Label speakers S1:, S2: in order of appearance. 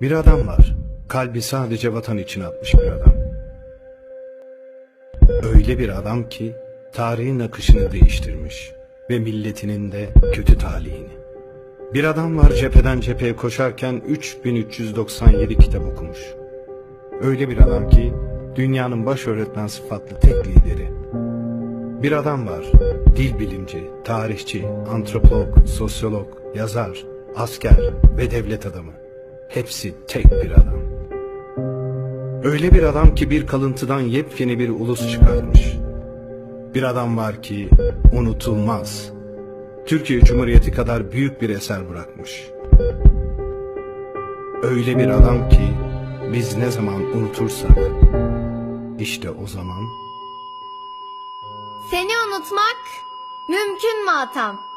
S1: Bir adam var. Kalbi sadece vatan için atmış bir adam. Öyle bir adam ki tarihin akışını değiştirmiş ve milletinin de kötü talihini. Bir adam var cepheden cepheye koşarken 3397 kitap okumuş. Öyle bir adam ki dünyanın baş öğretmen sıfatlı tek lideri. Bir adam var, dil bilimci, tarihçi, antropolog, sosyolog, yazar, asker ve devlet adamı. Hepsi tek bir adam. Öyle bir adam ki bir kalıntıdan yepyeni bir ulus çıkarmış. Bir adam var ki unutulmaz. Türkiye Cumhuriyeti kadar büyük bir eser bırakmış. Öyle bir adam ki biz ne zaman unutursak işte o zaman
S2: Seni unutmak mümkün mü Atam?